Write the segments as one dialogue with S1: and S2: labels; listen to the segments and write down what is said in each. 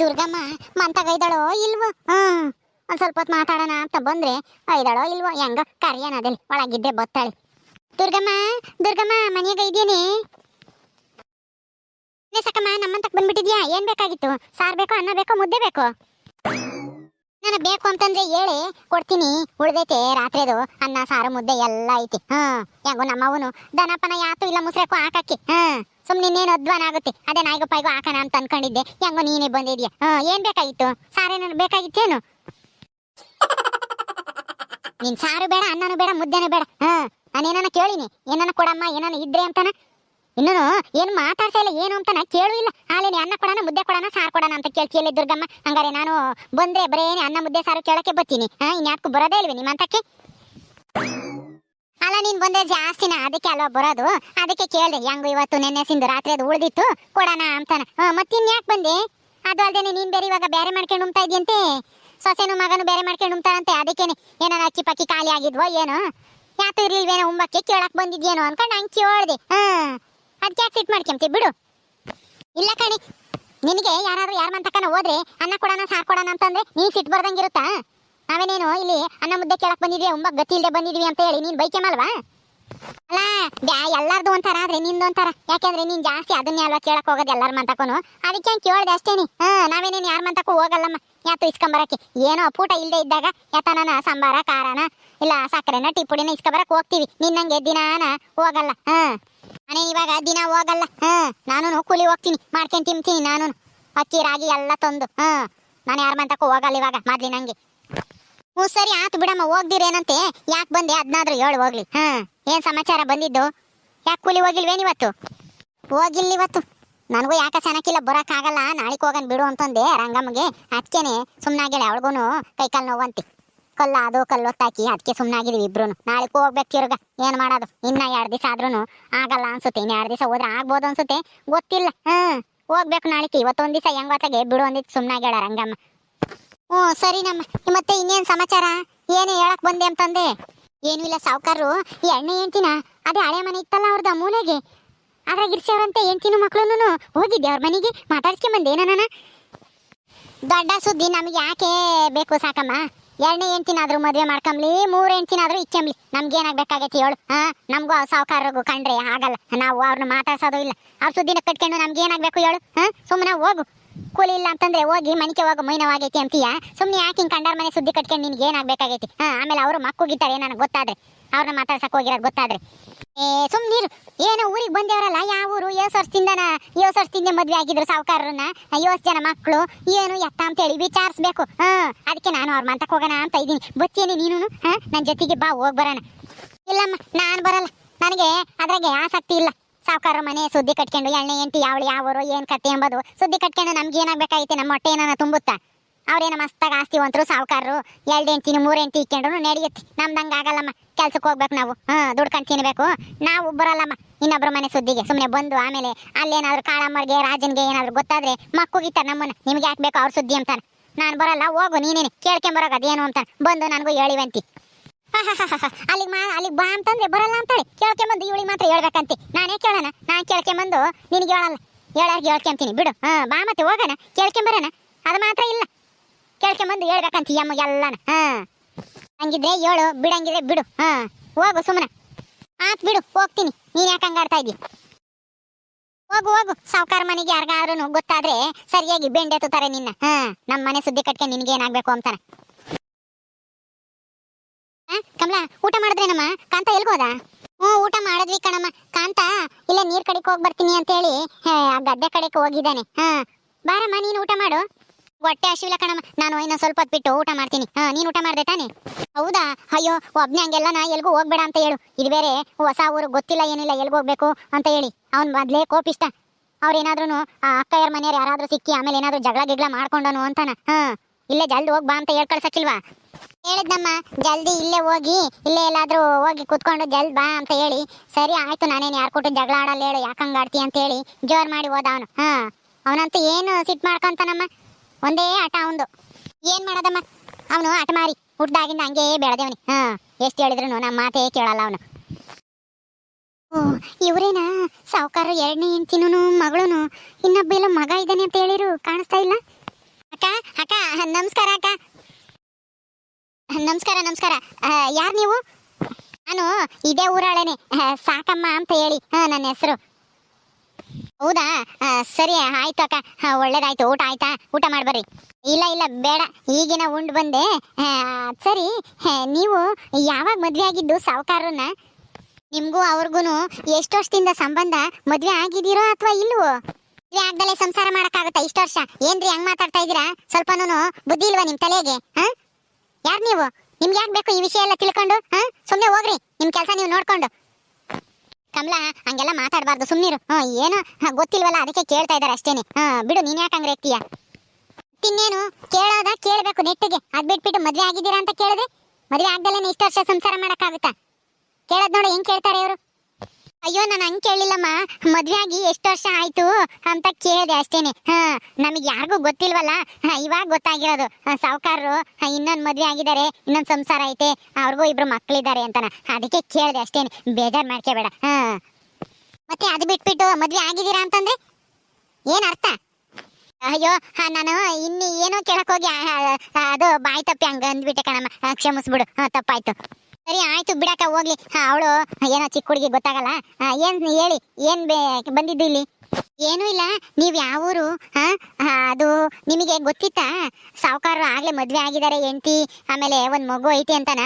S1: ದುರ್ಗಮ್ಮ, ಮಂತಾಗ ಇದ್ದಾಳೋ ಇಲ್ವೋ? ಹ್ಮ್ ಒಂದ್ ಸ್ವಲ್ಪ ಹೊತ್ತು ಮಾತಾಡೋಣ ಅಂತ ಬಂದ್ರೆ ಐದಾಳೋ ಇಲ್ವೋ? ಹೆಂಗ ಕರಿಯನದಲ್ಲಿ ಒಳಗಿದ್ದೆ ಬತ್ತಾಳೆ. ದುರ್ಗಮ್ಮ ದುರ್ಗಮ್ಮ, ಮನೆಯಾಗ ಇದೀನಿ ಸಕಮ್ಮ, ನಮ್ಮಂತಕ್ ಬಂದ್ಬಿಟ್ಟಿದ್ಯಾ? ಏನ್ ಬೇಕಾಗಿತ್ತು? ಸಾರ್ ಬೇಕೋ, ಅನ್ನ ಬೇಕೋ, ಮುದ್ದೆ ಬೇಕೋ? ನಾನು ಬೇಕು ಅಂತಂದ್ರೆ ಹೇಳಿ, ಕೊಡ್ತೀನಿ. ಉಳ್ದೈತೆ, ರಾತ್ರಿದು ಅನ್ನ, ಸಾರು, ಮುದ್ದೆ ಎಲ್ಲ ಐತಿ. ಹ್ಮ್, ಹೆಂಗೋ ನಮ್ಮವನು ದನಪನ ಯಾತು ಇಲ್ಲ ಮುಸ್ರೆಕ್ಕೂ ಹಾಕಕ್ಕೆ. ಹ್ಮ್. ಸುಮ್ನೆ ಇನ್ನೇನು ಅಧ್ವಾನ ಆಗುತ್ತೆ? ಅದೇ ನಾಯಿಗೂ ಪಾಯ್ಗೂ ಹಾಕೋಣ ಅಂತ ಅನ್ಕೊಂಡಿದ್ದೆ. ಹೆಂಗೋ ನೀನೇ ಬಂದಿದ್ಯಾ? ಹ್ಮ್ ಏನ್ ಬೇಕಾಗಿತ್ತು? ಸಾರೇನು ಬೇಕಾಗಿತ್ತೇನು ನಿನ್ ಸಾರು ಬೇಡ, ಅನ್ನನೂ ಬೇಡ, ಮುದ್ದೆನೂ ಬೇಡ. ಹ್ಮ್ ನಾನೇನ ಕೇಳಿನಿ? ಏನನ್ನ ಕೊಡಮ್ಮ ಏನನ್ನ ಇದ್ರೆ ಅಂತಾನ? ಇನ್ನೂ ಏನು ಮಾತಾಡ್ತಾ ಇಲ್ಲ, ಏನು ಅಂತಾನ ಕೇಳು ಇಲ್ಲ. ಹಾಲೇನಿ ಅನ್ನ ಕೊಡೋಣ ಮುದ್ದೆ ಕೊಡೋಣ ಸಾರು ಕೊಡೋಣ ಅಂತ ಕೇಳ್ತಿಯಲ್ಲ ದುರ್ಗಮ್ಮ? ಹಂಗಾರೆ ನಾನು ಬಂದ್ರೆ ಬರೇನೆ ಅನ್ನ ಮುದ್ದೆ ಸಾರು ಕೇಳಕ್ಕೆ ಬರ್ತೀನಿ. ಹಾಂ, ಇನ್ಯಾತ್ಕು ಬರೋದೇ ಇಲ್ವೇ ನಿಮ್ಮ ಅಂತಕ್ಕೆ ಅಲ್ಲ, ನೀನ್ ಬಂದೆ ಜಾಸ್ತಿನ? ಅದಕ್ಕೆ ಅಲ್ವಾ ಬರೋದು? ಅದಕ್ಕೆ ಕೇಳ್ದೆ, ಹೆಂಗು ಇವತ್ತು ನೆನ್ನೆ ಸಿಂದು ರಾತ್ರಿ ಅದು ಉಳ್ದಿತ್ತು, ಕೊಡೋಣ ಅಂತಾನ. ಮತ್ತಿನ್ ಯಾಕೆ ಬಂದೆ? ಅದು ಅಲ್ದೇನೆ ನೀನ್ ಬೇರೆ ಇವಾಗ ಬೇರೆ ಮಾಡ್ಕೊಂಡು ಉಮ್ತಾ ಇದೆಯಂತೆ ಸೊಸೆನು ಮಗನು ಬೇರೆ ಮಾಡ್ಕೊಂಡು ಉಮ್ತಾರಂತೆ ಅದಕ್ಕೇನೆ. ಏನಾರ ಅಕ್ಕಿ ಪಕ್ಕಿ ಖಾಲಿ ಆಗಿದ್ವೋ ಏನೋ? ಯಾತು ಇರ್ಲಿಲ್ವೇನೋ ಉಂಬಕ್ಕೆ ಕೇಳಕ್ ಬಂದಿದ್ಯೇನೋ ಅನ್ಕೊಂಡು ಹಂಗೆ ಕೇಳ್ದೆ. ಹಾ ಅದಕ್ಕೆ ಯಾಕೆ ಸಿಟ್ ಮಾಡ್ಕೊಂತಿ ಬಿಡು. ಇಲ್ಲ ಕಣಿ, ನಿನಗೆ ಯಾರಾದ್ರೂ ಯಾರು ಮಂತಕನ ಹೋದ್ರೆ ಅನ್ನ ಕೊಡೋಣ, ಸಾರ್ ಕೊಡೋಣ ಅಂತಂದ್ರೆ ನೀನ್ ಸಿಟ್ ಬರ್ದಂಗಿರುತ್ತಾ? ನಾವೇನೇನು ಇಲ್ಲಿ ಅನ್ನ ಮುದ್ದೆ ಕೇಳಕ್ ಬಂದಿದ್ವಿ, ಒಂಬ ಗತಿ ಇಲ್ಲದೆ ಬಂದಿದ್ವಿ ಅಂತ ಹೇಳಿ, ನೀನ್ ಬೈಕೆಮಲ್ವಾ ಅಲ್ಲ, ಬ್ಯಾ- ಎಲ್ಲಾರ್ದು ಒಂಥರ ಆದ್ರೆ ನಿಂದು ಒಂಥರ. ಯಾಕೆಂದ್ರೆ ನೀನ್ ಜಾಸ್ತಿ ಅದನ್ನೇ ಅಲ್ವಾ ಕೇಳಕ್ ಹೋಗೋದು ಎಲ್ಲಾರ ಮಾತಾಕೋನು? ಅದಕ್ಕೆ ಹಂಗೆ ಕೇಳ್ದೆ ಅಷ್ಟೇನಿ ಹಾ, ನಾವೇನೇನು ಯಾರ ಮಂತಕ್ಕೂ ಹೋಗಲ್ಲಮ್ಮ. ಯಾತು ಇಸ್ಕೊಂಬರಕ್ಕೆ? ಏನೋ ಪೂಟ ಇಲ್ದೆ ಇದ್ದಾಗ ಯಾತನ ಸಾಂಬಾರ, ಖಾರನ, ಇಲ್ಲ ಸಕ್ಕರೆನ ಟೀ ಪುಡಿನ ಇಸ್ಕೊಂಬರಕ್ ಹೋಗ್ತೀವಿ ನಿನ್ನಂಗೆ ದಿನಾನ ಹೋಗಲ್ಲ. ಹಾ, ನಾನೇ ಇವಾಗ ದಿನ ಹೋಗಲ್ಲ. ಹಾ ನಾನು ಕೂಲಿ ಹೋಗ್ತೀನಿ, ಮಾಡ್ಕೊಂಡು ತಿಂತೀನಿ ನಾನು ಅಕ್ಕಿ, ರಾಗಿ ಎಲ್ಲ ತಂದು. ಹಾ, ನಾನು ಯಾರ ಮಂತಕ್ಕೂ ಹೋಗಲ್ಲ ಇವಾಗ, ಮಾದ್ಲಿ ನಂಗೆ. ಹ್ಞೂ, ಸರಿ ಆತು ಬಿಡಮ್ಮ ಹೋಗ್ದಿರೇನಂತೆ ಯಾಕೆ ಬಂದೆ? ಅದನ್ನಾದ್ರೂ ಹೇಳು, ಹೋಗ್ಲಿ. ಹಾ ಏನ್ ಸಮಾಚಾರ ಬಂದಿದ್ದು? ಯಾಕೆ ಕೂಲಿ ಹೋಗಿಲ್ವೇನ್ ಇವತ್ತು ಹೋಗಿಲ್ಲ ಇವತ್ತು ನನಗೂ ಯಾಕ ಚೆನ್ನಾಗಿಲ್ಲ ಬರೋಕ್ಕಾಗಲ್ಲ. ನಾಳೆಗೆ ಹೋಗನ್ ಬಿಡು ಅಂತಂದೆ ರಂಗಮ್ಮಗೆ. ಅದಕ್ಕೇನೆ ಸುಮ್ಮನಾಗಿಲ್ಲ ಅವಳಿಗೂ ಕೈಕಾಲು ನೋವಂತಿ. ಕಲ್ಲ ಅದು, ಕಲ್ಲು ಹೊತ್ತಾಕಿ ಅದಕ್ಕೆ ಸುಮ್ಮನಾಗಿದೀವಿ ಇಬ್ರು ನಾಳೆ ಹೋಗ್ಬೇಕು ತಿರ್ಗ, ಏನು ಮಾಡೋದು? ಇನ್ನ ಎರಡು ದಿವಸ ಆದ್ರೂ ಆಗಲ್ಲ ಅನ್ಸುತ್ತೆ. ಇನ್ನು ಎರಡು ದಿವಸ ಹೋದ್ರೆ ಆಗ್ಬೋದು ಅನ್ಸುತ್ತೆ. ಗೊತ್ತಿಲ್ಲ. ಹ್ಮ್ ಹೋಗ್ಬೇಕು ನಾಳೆಗೆ. ಇವತ್ತೊಂದು ದಿವಸ ಹೆಂಗೊತ್ತಾಗೆ ಬಿಡು ಅಂದಿದ್ದು ಸುಮ್ಮನಾಗ್ಯಾಳ ರಂಗಮ್ಮ. ಹ್ಞೂ, ಸರಿ ನಮ್ಮ ಮತ್ತೆ ಇನ್ನೇನು ಸಮಾಚಾರ? ಏನು ಹೇಳಕ್ ಬಂದೆ ಅಂತಂದೆ? ಏನೂ ಇಲ್ಲ ಸಾವುಕಾರರು. ಈ ಎಣ್ಣೆ ಹೆಂಡ್ತಿನ, ಅದೇ ಹಳೆ ಮನೆ ಇತ್ತಲ್ಲ ಅವ್ರದ ಮೂಲೆಗೆ ಅದ್ರಾಗ ಇರ್ಸ್ಯಾವ್ರಂತೆ ಹೆಂಡ್ತಿನೂ ಮಕ್ಳುನು ಹೋಗಿದ್ದೆ ಅವ್ರ ಮನೆಗೆ? ಮಾತಾಡ್ಸ್ಕೊಂಬಂದೆ ನಾನು ದೊಡ್ಡ ಸುದ್ದಿ, ನಮಗೆ ಯಾಕೆ ಬೇಕು ಸಾಕಮ್ಮ? ಎರಡನೇ ಹೆಂಡ್ತಿನಾದ್ರೂ ಮದುವೆ ಮಾಡ್ಕೊಂಬ್ಲಿ, ಮೂರು ಹೆಂಡ್ತಿನಾದ್ರೂ ಇಚ್ಚಂಬ್ಲಿ ನಮ್ಗೆ ಏನಾಗ್ಬೇಕಾಗೈತಿ ಹೇಳು, ಹಾ? ನಮಗೂ ಸಾವುಕಾರರಿಗೂ ಕಂಡ್ರೆ ಆಗಲ್ಲ. ನಾವು ಅವ್ರನ್ನ ಮಾತಾಡ್ಸೋದು ಇಲ್ಲ. ಅವ್ರ ಸುದ್ದಿನ ಕಟ್ಕೊಂಡು ನಮ್ಗೆ ಏನಾಗ್ಬೇಕು ಹೇಳು, ಹಾ? ಸುಮ್ಮನೆ ಹೋಗು. ಕೂಲಿ ಇಲ್ಲ ಅಂತಂದ್ರೆ ಹೋಗಿ ಮನಿಕೆ ಹೋಗ ಮೈನವಾಗೈತಿ ಅಂತೀಯ? ಸುಮ್ಮನೆ ಯಾಕೆ ಹಿಂಗೆ ಕಂಡಾರ ಮನೆ ಸುದ್ದಿ ಕಟ್ಕೊಂಡು ನಿನ್ಗೆ ಏನಾಗ್ಬೇಕಾಗೈತಿ? ಹಾಂ, ಆಮೇಲೆ ಅವರು ಮಕ್ಕುಗಿತಾರೆ ನನಗೆ ಗೊತ್ತಾದ್ರೆ. ಅವ್ರನ್ನ ಮಾತಾಡ್ಸಕ್ ಹೋಗಿರೋದು ಗೊತ್ತಾದ್ರೆ. ಏ ಸುಮ್ನೀರು ಏನು ಊರಿಗೆ ಬಂದೇವ್ರಲ್ಲ, ಯಾವ ಊರು? ಏಸ್ ವರ್ಷದಿಂದ ಏಸ್ ವರ್ಷದಿಂದ ಮದ್ವೆ ಆಗಿದ್ರು ಸಾವುಕಾರರನ್ನ. ಏಸ್ ಜನ ಮಕ್ಕಳು ಏನು ಎತ್ತ ಅಂತೇಳಿ ವಿಚಾರಿಸ್ಬೇಕು. ಹಾ, ಅದಕ್ಕೆ ನಾನು ಅವ್ರ ಮಂತಕ್ಕೆ ಹೋಗೋಣ ಅಂತ ಇದ್ದೀನಿ. ಬಚ್ಚೇನಿ ನೀನು ಹಾಂ ನನ್ನ ಜೊತೆಗೆ ಬಾ, ಹೋಗಿ ಬರೋಣ. ಇಲ್ಲಮ್ಮ, ನಾನು ಬರಲ್ಲ. ನನಗೆ ಅದ್ರಾಗೆ ಆಸಕ್ತಿ ಇಲ್ಲ. ಸಾವುಕಾರ ಮನೆ ಸುದ್ದಿ ಕಟ್ಕೊಂಡು ಎಣ್ಣೆ ಎಂಟಿ ಯಾವಳು, ಯಾವರು, ಏನು ಕತೆ ಎಂಬುದು ಸುದ್ದಿ ಕಟ್ಕೊಂಡು ನಮ್ಗೆ ಏನಾಗಬೇಕಾಗೈತೆ ನಮ್ಮ ಹೊಟ್ಟೆ ಏನಾನ ತುಂಬುತ್ತಾ? ಅವ್ರೇನ ಆಸ್ತಿ ಆಸ್ತಿವಂತರು ಸಾವುಕಾರರು ಎರಡು ಎಂಟಿನ ಮೂರು ಎಂಟಿ ಇಕ್ಕೊಂಡ್ರು, ನಡೆಯುತ್ತೆ. ನಮ್ದಂಗೆ ಆಗಲ್ಲಮ್ಮ ಕೆಲ್ಸಕ್ಕೆ ಹೋಗ್ಬೇಕು ನಾವು. ಹಾಂ ದುಡ್ಕೊಂಡು ತಿನ್ಬೇಕು. ನಾವು ಬರಲ್ಲಮ್ಮ ಇನ್ನೊಬ್ಬರ ಮನೆ ಸುದ್ದಿಗೆ. ಸುಮ್ಮನೆ ಬಂದು ಆಮೇಲೆ ಅಲ್ಲೇನಾದ್ರು ಕಾಳಮ್ಮರಿಗೆ, ರಾಜನ್ಗೆ ಏನಾದ್ರು ಗೊತ್ತಾದ್ರೆ ಮಕ್ಕುಗಿತ್ತ ನಮ್ಮನ್ನ. ನಿಮ್ಗೆ ಯಾಕೆ ಬೇಕು ಅವ್ರ ಸುದ್ದಿ ಅಂತಾನೆ. ನಾನು ಬರಲ್ಲ, ಹೋಗು ನೀನೇನೆ ಕೇಳ್ಕೊಂಬರೋಗ ಅದೇನು ಅಂತ ಬಂದು ನನಗೂ ಹೇಳಿವಂತಿ ಅಲ್ಲಿಗೆ ಮಾ ಅಲ್ಲಿಗೆ ಬಾ ಅಂತಂದ್ರೆ ಬರಲ್ಲ ಅಂತಾಳೆ. ಕೇಳ್ಕೊಂಬಂದು ಇವಳಿಗೆ ಮಾತ್ರ ಹೇಳ್ಬೇಕಂತಿ. ನಾನೇ ಕೇಳೋಣ. ನಾನು ಕೇಳ್ಕೊಂಬಂದು ನಿನಗೆ ಹೇಳಲ್ಲ. ಹೇಳಾರ್ಗೆ ಹೇಳ್ಕೊಂತೀನಿ. ಬಿಡು. ಹಾಂ, ಬಾ ಮತ್ತೆ ಹೋಗೋಣ. ಕೇಳ್ಕೊಂಬರೋಣ. ಅದು ಮಾತ್ರ ಇಲ್ಲ. ಕೇಳ್ಕೊಂಬಂದು ಹೇಳ್ಬೇಕಂತ ಅಮ್ಮಗೆ ಎಲ್ಲನ. ಹಾಂ. ಹಂಗಿದ್ರೆ ಹೇಳು. ಬಿಡಂಗಿದ್ರೆ ಬಿಡು. ಹಾಂ. ಹೋಗು ಸುಮ್ಮನೆ ಆತ್ ಬಿಡು. ಹೋಗ್ತೀನಿ. ನೀನು ಯಾಕೆ ಹಂಗಾಡ್ತಾ ಇದ್ದಿ? ಹೋಗು ಹೋಗು. ಸಾವುಕಾರ ಮನೆಗೆ ಯಾರಿಗಾದ್ರೂ ಗೊತ್ತಾದ್ರೆ ಸರಿಯಾಗಿ ಬೆಂಡೆ ಎತ್ತುತ್ತಾರೆ ನಿನ್ನ. ಹಾ. ನಮ್ಮ ಮನೆ ಸುದ್ದಿ ಕಟ್ಕೆ ನಿನ್ಗೆ ಏನಾಗ್ಬೇಕು ಅಂತಾನೆ ಆ, ಕಮಲಾ ಊಟ ಮಾಡಿದ್ರೇನಮ್ಮ ಕಾಂತ ಎಲ್ಗೋದ ಹ್ಞೂ ಊಟ ಮಾಡಿದ್ವಿ ಕಣಮ್ಮ. ಕಾಂತ ಇಲ್ಲ ನೀರ್ ಕಡೆಗೆ ಹೋಗಿ ಬರ್ತೀನಿ ಅಂತೇಳಿ ಹೇ, ಆ ಗದ್ದೆ ಕಡೆಗೆ ಹೋಗಿದ್ದಾನೆ. ಹಾ. ಬಾರಮ್ಮ ನೀನು ಊಟ ಮಾಡು. ಹೊಟ್ಟೆ ಹಸಿವಿಲ್ಲ ಕಣಮ್ಮ. ನಾನು ಇನ್ನೊಂದು ಸ್ವಲ್ಪ ಹೊತ್ತು ಬಿಟ್ಟು ಊಟ ಮಾಡ್ತೀನಿ. ಹಾ ನೀನು ಊಟ ಮಾಡ್ದೆ ತಾನೆ? ಹೌದಾ? ಅಯ್ಯೋ ಒಬ್ನೇ ಹಂಗೆಲ್ಲ ನಾ ಎಲ್ಗೂ ಹೋಗ್ಬೇಡ ಅಂತ ಹೇಳು. ಇದು ಬೇರೆ ಹೊಸ ಊರು ಗೊತ್ತಿಲ್ಲ ಏನಿಲ್ಲ ಎಲ್ಗೆ ಹೋಗ್ಬೇಕು ಅಂತ ಹೇಳಿ. ಅವ್ನ್ ಮೊದ್ಲೇ ಕೋಪಿಷ್ಟ ಅವ್ರೇನಾದ್ರೂ ಅಕ್ಕಯ್ಯರ ಮನೆಯವ್ರು ಯಾರಾದ್ರೂ ಸಿಕ್ಕಿ ಆಮೇಲೆ ಏನಾದರೂ ಜಗಳ ಗಿಗ್ಳ ಮಾಡ್ಕೊಂಡನು ಅಂತಾನ. ಹಾ. ಇಲ್ಲೇ ಜಲ್ದಿ ಹೋಗ್ ಬಾ ಅಂತ ಹೇಳ್ ಕಳ್ಸಕ್ಕಿಲ್ವಾ ಹೇಳಿದ್ನಮ್ಮ, ಜಲ್ದಿ ಇಲ್ಲೇ ಹೋಗಿ, ಇಲ್ಲೇ ಎಲ್ಲಾದ್ರೂ ಹೋಗಿ ಕುತ್ಕೊಂಡು ಜಲ್ದಿ ಬಾ ಅಂತ ಹೇಳಿ. ಸರಿ, ಆಯ್ತು ನಾನೇನು ಯಾರು ಕೊಟ್ಟು ಜಗಳ ಆಡಲ್ಲ ಹೇಳು ಹಂಗ ಆಡ್ತಿ ಅಂತ ಹೇಳಿ ಜೋರ್ ಮಾಡಿ ಹೋದ ಅವನು. ಹಾ, ಅವನಂತೂ ಏನು ಸಿಟ್ ಮಾಡ್ಕೊಂತಾನಮ್ಮ? ಒಂದೇ ಆಟ ಅವಂದು. ಏನ್ ಮಾಡೋದಮ್ಮ? ಅವನು ಆಟ ಮಾರಿ, ಹುಟ್ದಾಗಿಂದ ಹಂಗೆ ಬೆಳೆದೇವನಿ. ಹಾ, ಎಷ್ಟು ಹೇಳಿದ್ರು ನಮ್ಮ ಮಾತೇ ಕೇಳಲ್ಲ ಅವನು. ಓ, ಇವರೇನಾ? ಸಾವುಕಾರ ಎರಡನೇ ಹೆಂಡ್ತಿನೂ ಮಗಳೂ ಇನ್ನೊಬ್ಬ ಮಗ ಇದ್ದಾನೆ ಅಂತ ಹೇಳಿರು, ಕಾಣಿಸ್ತಾ ಇಲ್ಲ? ಅಕ್ಕ ಅಕ್ಕ, ನಮಸ್ಕಾರ ಅಕ್ಕ. ನಮಸ್ಕಾರ ನಮಸ್ಕಾರ. ಯಾರು ನೀವು? ನಾನು ಇದೇ ಊರಾಳೇನೆ. ಸಾಕಮ್ಮ ಅಂತ ಹೇಳಿ ಹಾ ನನ್ನ ಹೆಸರು. ಹೌದಾ? ಸರಿ, ಆಯ್ತು ಅಕ್ಕ. ಒಳ್ಳೇದಾಯ್ತು. ಊಟ ಆಯ್ತಾ? ಊಟ ಮಾಡ್ಬರ್ರಿ ಇಲ್ಲ ಇಲ್ಲ, ಬೇಡ. ಈಗಿನ ಉಂಡು ಬಂದೆ. ಸರಿ. ನೀವು ಯಾವಾಗ ಮದುವೆ ಆಗಿದ್ದು ಸಾವುಕಾರನ್ನ ನಿಮಗೂ ಅವ್ರಿಗೂ ಎಷ್ಟು ವರ್ಷದಿಂದ ಸಂಬಂಧ? ಮದ್ವೆ ಆಗಿದ್ದೀರೋ ಅಥವಾ ಇಲ್ವೋ? ಮದುವೆ ಆಗ್ದಲೇ ಸಂಸಾರ ಮಾಡಕ್ಕಾಗುತ್ತಾ ಇಷ್ಟು ವರ್ಷ? ಏನ್ರಿ ಹಂಗ್ ಮಾತಾಡ್ತಾ ಇದ್ದೀರಾ? ಸ್ವಲ್ಪನೂ ಬುದ್ಧಿ ಇಲ್ವಾ ನಿಮ್ಮ ತಲೆಗೆ ಹಾ ಯಾರ್ ನೀವು? ನಿಮ್ಗೆ ಯಾಕೆ ಬೇಕು ಈ ವಿಷಯ ಎಲ್ಲ ತಿಳ್ಕೊಂಡು, ಹಾ? ಸುಮ್ನೆ ಹೋಗ್ರಿ, ನಿಮ್ ಕೆಲಸ ನೀವು ನೋಡ್ಕೊಂಡು. ಕಮಲಾ, ಹಂಗೆಲ್ಲ ಮಾತಾಡಬಾರ್ದು ಸುಮ್ಮನಿರು ಹಾ, ಏನು? ಗೊತ್ತಿಲ್ವಲ್ಲ, ಅದಕ್ಕೆ ಕೇಳ್ತಾ ಇದ್ದಾರೆ ಅಷ್ಟೇನೆ. ಹಾ, ಬಿಡು, ನೀನ್ ಯಾಕೆ ಹಂಗ್ರೆ ಎತ್ತೀಯ ತಿನ್ನೇನು ಕೇಳೋದ ಕೇಳಬೇಕು ನೆಟ್ಟಿಗೆ. ಅದ್ ಬಿಟ್ಬಿಟ್ಟು ಮದುವೆ ಆಗಿದ್ದೀರಾ ಅಂತ ಕೇಳಿದ್ರೆ, ಮದುವೆ ಆಗ್ದಲ್ಲೇ ಇಷ್ಟು ವರ್ಷ ಸಂಸಾರ ಮಾಡೋಕ್ಕಾಗುತ್ತಾ? ಕೇಳದ್ ನೋಡು, ಹೆಂಗ್ ಕೇಳ್ತಾರೆ ಇವರು? ಅಯ್ಯೋ, ನಾನು ಹಂಗೆ ಕೇಳಿಲ್ಲಮ್ಮ. ಮದ್ವೆ ಆಗಿ ಎಷ್ಟು ವರ್ಷ ಆಯ್ತು ಅಂತ ಕೇಳಿದೆ ಅಷ್ಟೇನೆ. ಹಾ, ನಮಗೆ ಯಾರಿಗೂ ಗೊತ್ತಿಲ್ವಲ್ಲ? ಇವಾಗ ಗೊತ್ತಾಗಿರೋದು. ಸಾವುಕಾರರು ಇನ್ನೊಂದು ಮದ್ವೆ ಆಗಿದ್ದಾರೆ, ಇನ್ನೊಂದು ಸಂಸಾರ ಐತೆ, ಅವ್ರಿಗೂ ಇಬ್ರು ಮಕ್ಕಳಿದ್ದಾರೆ ಅಂತನ. ಅದಕ್ಕೆ ಕೇಳಿದೆ ಅಷ್ಟೇನೆ. ಬೇಜಾರ್ ಮಾಡ್ಕೋಬೇಡ ಹಾ. ಮತ್ತೆ ಅದು ಬಿಟ್ಬಿಟ್ಟು ಮದ್ವೆ ಆಗಿದ್ದೀರಾ ಅಂತಂದ್ರೆ? ಏನು ಅರ್ಥ? ಅಯ್ಯೋ ನಾನು ಇನ್ನು ಏನೋ ಕೇಳಕ್ ಹೋಗಿ ಅದು ಬಾಯಿ ತಪ್ಪಿ ಹಂಗೆ ಅಂದ್ಬಿಟ್ಟೆ ಕಣಮ್ಮ. ಕ್ಷಮಿಸ್ಬಿಡು. ಹಾಂ, ತಪ್ಪಾಯ್ತು. ಸರಿ, ಆಯ್ತು ಬಿಡಕ್ಕ, ಹೋಗ್ಲಿ. ಅವಳು, ಏನೋ ಚಿಕ್ಕ ಹುಡುಗಿ ಗೊತ್ತಾಗಲ್ಲ. ಏನ್ ಹೇಳಿ, ಏನ್ ಬಂದಿದ್ದು ಇಲ್ಲಿ? ಏನು ಇಲ್ಲ. ನೀವ್ ಯಾವ ಊರು? ಅದು ನಿಮಗೆ ಗೊತ್ತಿತ್ತಾ? ಸಾವುಕಾರರು ಆಗ್ಲೇ ಮದ್ವೆ ಆಗಿದ್ದಾರೆ, ಹೆಂಡತಿ, ಆಮೇಲೆ ಒಂದ್ ಮಗು ಐತಿ ಅಂತಾನ?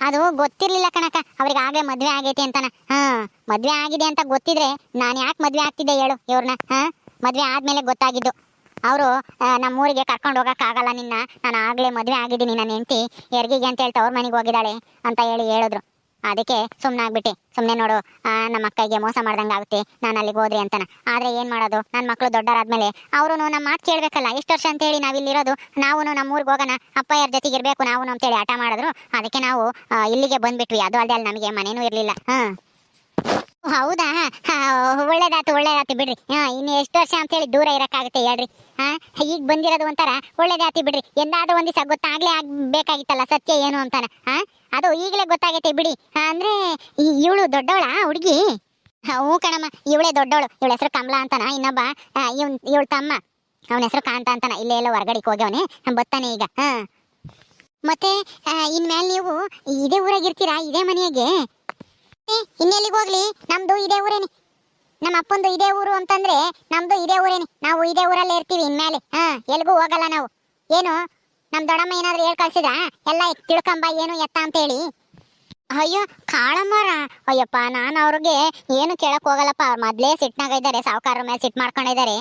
S1: ಅದು ಗೊತ್ತಿರ್ಲಿಲ್ಲ ಕಣಕ ಅವ್ರಿಗೆ ಆಗ್ಲೇ ಮದ್ವೆ ಆಗೈತಿ ಅಂತಾನ. ಹಾ, ಮದ್ವೆ ಆಗಿದೆ ಅಂತ ಗೊತ್ತಿದ್ರೆ ನಾನು ಯಾಕೆ ಮದ್ವೆ ಆಗ್ತಿದ್ದೆ ಹೇಳು, ಇವ್ರನ್ನ? ಹಾ, ಮದ್ವೆ ಆದ್ಮೇಲೆ ಗೊತ್ತಾಗಿದ್ದು. ಅವರು ನಮ್ಮ ಊರಿಗೆ ಕರ್ಕೊಂಡು ಹೋಗೋಕ್ಕಾಗಲ್ಲ ನಿನ್ನ. ನಾನು ಆಗಲೇ ಮದುವೆ ಆಗಿದ್ದೀನಿ ನನ್ನ ಹೆಂಡತಿ. ಎರ್ಗಿಗೆ ಅಂತ ಹೇಳ್ತಾ ಅವ್ರ ಮನೆಗೆ ಹೋಗಿದ್ದಾಳೆ ಅಂತ ಹೇಳಿ ಹೇಳಿದ್ರು. ಅದಕ್ಕೆ ಸುಮ್ಮನೆ ಆಗ್ಬಿಟ್ಟೆ. ಸುಮ್ಮನೆ ನೋಡು ನಮ್ಮ ಅಕ್ಕಗೆ ಮೋಸ ಮಾಡ್ದಂಗೆ ಆಗುತ್ತೆ. ನಾನು ಅಲ್ಲಿಗೆ ಹೋದ್ರಿ ಅಂತನ. ಆದ್ರೆ ಏನು ಮಾಡೋದು? ನನ್ನ ಮಕ್ಕಳು ದೊಡ್ಡರಾದ್ಮೇಲೆ ಅವರು ನಮ್ಮ ಮಾತು ಕೇಳಬೇಕಲ್ಲ. ಎಷ್ಟು ವರ್ಷ ಅಂತೇಳಿ ನಾವು ಇಲ್ಲಿರೋದು. ನಾವು ನಮ್ಮ ಊರಿಗೆ ಹೋಗೋಣ. ಅಪ್ಪ ಯಾರ ಜೊತೆಗೆ ಇರಬೇಕು ನಾವು ಅಂತೇಳಿ ಆಟ ಮಾಡಿದ್ರು. ಅದಕ್ಕೆ ನಾವು ಇಲ್ಲಿಗೆ ಬಂದುಬಿಟ್ವಿ. ಅದು ಅಲ್ಲದೆ ಅಲ್ಲಿ ನಮಗೆ ಮನೇನೂ ಇರಲಿಲ್ಲ. ಹಾಂ ಹೌದಾ? ಹಾ, ಒಳ್ಳೇದಾತಿ ಬಿಡ್ರಿ. ಹಾ ಇನ್ನು ಎಷ್ಟು ವರ್ಷ ಅಂತ ಹೇಳಿ ದೂರ ಇರಕ್ಕಾಗುತ್ತೆ ಹೇಳ್ರಿ. ಹಾ ಈಗ ಬಂದಿರೋದು ಒಂಥರ ಒಳ್ಳೇದಾತಿ ಬಿಡ್ರಿ. ಎಂದಾದ್ರೂ ಒಂದ್ ದಿವಸ ಗೊತ್ತಾಗ್ಲೇ ಆಗ್ಬೇಕಾಗಿತ್ತಲ್ಲ ಸತ್ಯ ಏನು ಅಂತಾನ. ಹಾ ಅದು ಈಗಲೇ ಗೊತ್ತಾಗೈತೆ ಬಿಡಿ. ಅಂದ್ರೆ ಇವಳು ದೊಡ್ಡವಳ ಹುಡುಗಿ? ಹ್ಞೂ ಕಣಮ್ಮ ಇವಳೇ ದೊಡ್ಡವಳು. ಇವಳ ಹೆಸರು ಕಮಲಾ ಅಂತಾನ. ಇನ್ನೊಬ್ಬ ಇವನ್ ಇವಳ ತಮ್ಮ. ಅವನ ಹೆಸರು ಕಾಂತ ಅಂತಾನ. ಇಲ್ಲೇ ಎಲ್ಲ ಹೊರಗಡೆ ಹೋಗ್ಯವನೆ. ಬರ್ತಾನೆ ಈಗ. ಹಾ. ಮತ್ತೆ ಇನ್ಮೇಲೆ ನೀವು ಇದೇ ಊರಾಗಿರ್ತೀರಾ ಇದೇ ಮನೆಯಾಗೆ ಇನ್ನೆಲ್ಲಿಗೆ ಹೋಗ್ಲಿ? ನಮ್ದು ಇದೇ ಊರೇನೆ. ನಮ್ಮ ಅಪ್ಪಂದು ಇದೇ ಊರು ಅಂತಂದ್ರೆ ನಮ್ದು ಇದೇ ಊರೇನೆ. ನಾವು ಇದೇ ಊರಲ್ಲೇ ಇರ್ತೀವಿ ಇನ್ಮೇಲೆ. ಹಾ, ಎಲ್ಗೂ ಹೋಗಲ್ಲ ನಾವು. ಏನು? ನಮ್ ದೊಡ್ಡಮ್ಮ ಏನಾದ್ರು ಹೇಳ್ ಕಳ್ಸಿದ ಎಲ್ಲ ತಿಳ್ಕೊಂಬ, ಏನು ಎತ್ತ ಅಂತ ಹೇಳಿ. ಅಯ್ಯೋ ಕಾಳಮ್ಮರ ಅಯ್ಯಪ್ಪ, ನಾನು ಅವ್ರಿಗೆ ಏನು ಕೇಳಕ್ ಹೋಗಲ್ಲಪ್ಪ. ಅವ್ರು ಮೊದ್ಲೇ ಸಿಟ್ನಾಗ ಇದ್ದಾರೆ ಸಾವುಕಾರ ಮೇಲೆ ಸಿಟ್ ಮಾಡ್ಕೊಂಡಿದ್ದಾರೆ.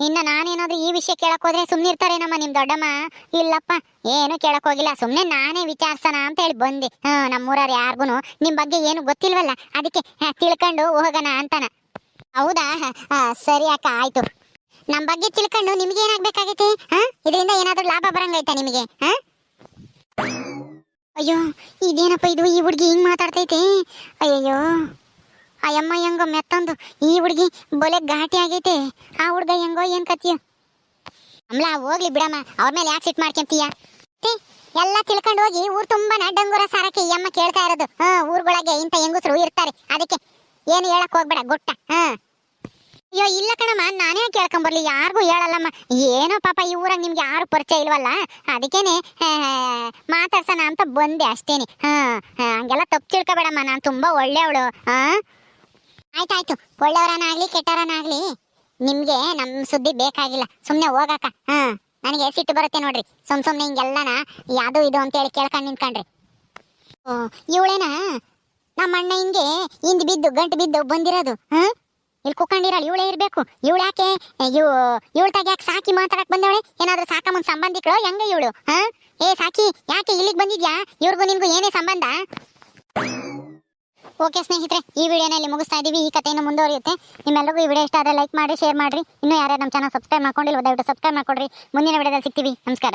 S1: ಇನ್ನ ನಾನೇನಾದ್ರೂ ಈ ವಿಷಯ ಕೇಳಕ್ ಹೋದ್ರೆ ಸುಮ್ನಿರ್ತಾರೆ ನಮ್ಮ ನಿಮ್ ದೊಡ್ಡಮ್ಮ? ಇಲ್ಲಪ್ಪ, ಏನು ಕೇಳಕ್ ಹೋಗಿಲ್ಲ. ಸುಮ್ನೆ ನಾನೇ ವಿಚಾರಿಸೋಣ ಅಂತ ಹೇಳಿ ಬಂದೆ. ಹಾ ನಮ್ಮೂರವ್ರು ಯಾರ್ಗುನು. ನಿಮ್ ಬಗ್ಗೆ ಏನು ಗೊತ್ತಿಲ್ವಲ್ಲ? ಅದಕ್ಕೆ ತಿಳ್ಕೊಂಡು ಹೋಗೋಣ ಅಂತಾನ. ಹೌದಾ? ಸರಿ ಅಕ್ಕ, ಆಯ್ತು. ನಮ್ಮ ಬಗ್ಗೆ ತಿಳ್ಕೊಂಡು ನಿಮ್ಗೆ ಏನಾಗ್ಬೇಕಾಗೈತಿ? ಹಾ ಇದರಿಂದ ಏನಾದ್ರೂ ಲಾಭ ಬರಂಗೈತಾ ನಿಮಗೆ? ಅಯ್ಯೋ, ಇದೇನಪ್ಪ ಇದು? ಈ ಹುಡುಗಿ ಹಿಂಗ್ ಮಾತಾಡ್ತೈತಿ? ಅಯ್ಯಯ್ಯೋ. ಅಯ್ಯಮ್ಮ ಹೆಂಗೋ ಮೆತ್ತಂದು. ಈ ಹುಡುಗಿ ಬೊಲೆ ಘಾಟಿ ಆಗೈತೆ. ಆ ಹುಡುಗ ಹೆಂಗೋ ಏನ್ ಕತ್ತಿಯೋ. ಅಮ್ಲ, ಹೋಗ್ಲಿ ಬಿಡಮ್ಮ. ಅವ್ರ ಮೇಲೆ ಯಾಕೆ ಸಿಟ್ ಮಾಡ್ಕೊಂತೀಯ? ಎಲ್ಲ ತಿಳ್ಕೊಂಡು ಹೋಗಿ ಊರ್ ತುಂಬಾ ನಡ್ಡಂಗೂರ ಸಾರಕ್ಕೆ ಈ ಅಮ್ಮ ಕೇಳ್ತಾ ಇರೋದು. ಹಾ ಊರ್ಗೊಳಗೆ ಇಂಥ ಹೆಂಗಸರು ಇರ್ತಾರೆ. ಅದಕ್ಕೆ ಏನು ಹೇಳಕ್ ಹೋಗ್ಬೇಡ, ಗೊಟ್ಟ, ಹಾ. ಅಯ್ಯೋ, ಇಲ್ಲ ಕಣಮ್ಮ, ನಾನೇ ಕೇಳ್ಕೊಂಬರ್ಲಿ? ಯಾರಿಗೂ ಹೇಳಲ್ಲಮ್ಮ. ಏನೋ ಪಾಪ ಈ ಊರಾಗ ನಿಮ್ಗೆ ಯಾರು ಪರಿಚಯ ಇಲ್ವಲ್ಲ? ಅದಕ್ಕೇನೆ ಮಾತಾಡ್ಸೋಣ ಅಂತ ಬಂದೆ ಅಷ್ಟೇನೆ. ಹಾ ಹಂಗೆಲ್ಲ ತಪ್ಪು ತಿಳ್ಕೊಬೇಡಮ್ಮ, ನಾನು ತುಂಬಾ ಒಳ್ಳೆಯವಳು, ಹಾಂ. ಆಯ್ತಾಯ್ತು ಒಳ್ಳೆಯವರನಾಗ್ಲಿ ಕೆಟ್ಟವರನ್ನಾಗಲಿ ನಿಮಗೆ ನಮ್ಮ ಸುದ್ದಿ ಬೇಕಾಗಿಲ್ಲ. ಸುಮ್ಮನೆ ಹೋಗಕ್ಕ, ಹಾಂ. ನನಗೆ ಸಿಟ್ಟು ಬರುತ್ತೆ ನೋಡ್ರಿ. ಸುಮ್ ಸುಮ್ನೆ ಹಿಂಗೆಲ್ಲನ ಯಾವುದು ಇದು ಅಂತೇಳಿ ಕೇಳ್ಕೊಂಡು ನಿಂತ್ಕೊಂಡ್ರಿ. ಓ, ಇವಳೇನ? ನಮ್ಮ ಅಣ್ಣ ಹಿಂಗೆ ಹಿಂದ್ ಬಿದ್ದು, ಗಂಟು ಬಿದ್ದು ಬಂದಿರೋದು, ಹಾ? ಇಲ್ಲಿ ಕುತ್ಕೊಂಡಿರಲ್ಲ ಇವಳೇ ಇರ್ಬೇಕು. ಇವಳು ಯಾಕೆ ಇವ್, ಇವಳ ತಾಗ ಯಾಕೆ ಸಾಕಿ ಮಾತಾಡಕ್ ಬಂದವಳೆ? ಏನಾದ್ರೂ ಸಾಕಮ್ಮನ್ ಸಂಬಂಧಿಕಳು? ಹೆಂಗ ಇವಳು, ಹಾ? ಏ, ಸಾಕಿ, ಯಾಕೆ ಇಲ್ಲಿಗೆ ಬಂದಿದ್ಯಾ? ಇವ್ರಿಗೂ ನಿನ್ಗೂ ಏನೇ ಸಂಬಂಧ? ಓಕೆ ಸ್ನೇಹಿತರೆ, ಈ ವಿಡಿಯೋನಲ್ಲಿ ಮುಗಿಸ್ತಾ ಇದ್ದೀವಿ ಈ ಕಥೆಯನ್ನು ಮುಂದುವರಿಯುತ್ತೆ. ನಿಮ್ಮೆಲ್ಲರಿಗೂ ಈ ವಿಡಿಯೋ ಇಷ್ಟ ಆದರೆ ಲೈಕ್ ಮಾಡಿ, ಶೇರ್ ಮಾಡಿರಿ. ಇನ್ನೂ ಯಾರ್ಯಾರು ನಮ್ಮ ಚಾನಲ್ ಸಬ್ಸ್ಕ್ರೈಬ್ ಮಾಡ್ಕೊಂಡಿಲ್ಲ, ದಯವಿಟ್ಟು ಸಬ್ಸ್ಕ್ರೈಬ್ ಮಾಡ್ಕೊಡ್ರಿ. ಮುಂದಿನ ವಿಡಿಯೋದಲ್ಲಿ ಸಿಗ್ತೀವಿ. ನಮಸ್ಕಾರ.